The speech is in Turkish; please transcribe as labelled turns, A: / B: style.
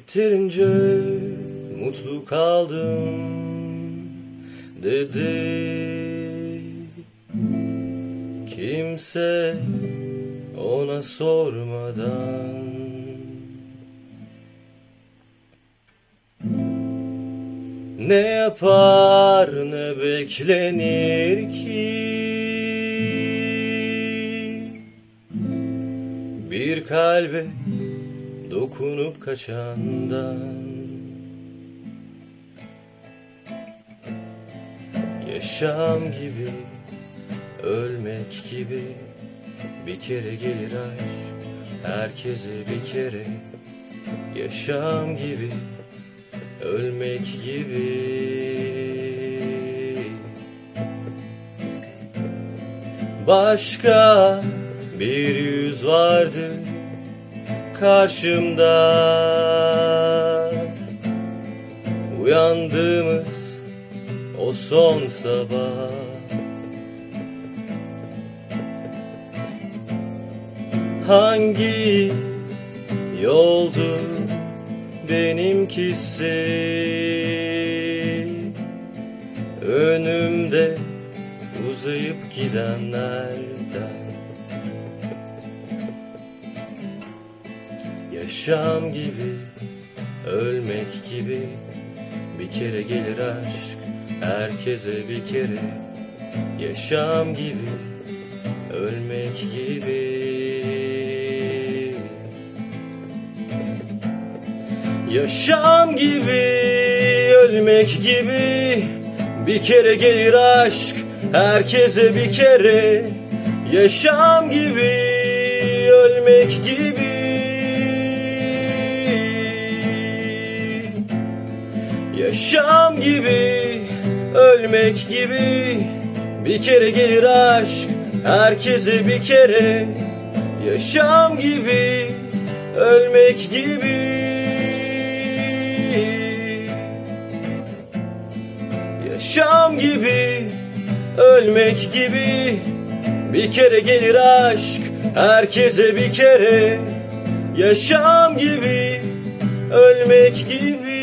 A: Yeterince mutlu kaldım dedi. Kimse ona sormadan. Ne yapar ne beklenir ki? Bir kalbe dokunup kaçandan. Yaşam gibi, ölmek gibi Bir kere gelir aşk, herkese bir kere. Yaşam gibi, ölmek gibi. Başka bir yüz vardı karşımda. Uyandığımız o son sabah. Hangi yoldu benimkisi? Önümde uzayıp gidenlerden Yaşam gibi, ölmek gibi. Bir kere gelir aşk, herkese bir kere. Yaşam gibi, ölmek gibi. Yaşam gibi, ölmek gibi. Bir kere gelir aşk, herkese bir kere. Yaşam gibi, ölmek gibi Yaşam gibi, ölmek gibi. Bir kere gelir aşk, herkese bir kere. Yaşam gibi, ölmek gibi. Yaşam gibi, ölmek gibi. Bir kere gelir aşk, herkese bir kere. Yaşam gibi, ölmek gibi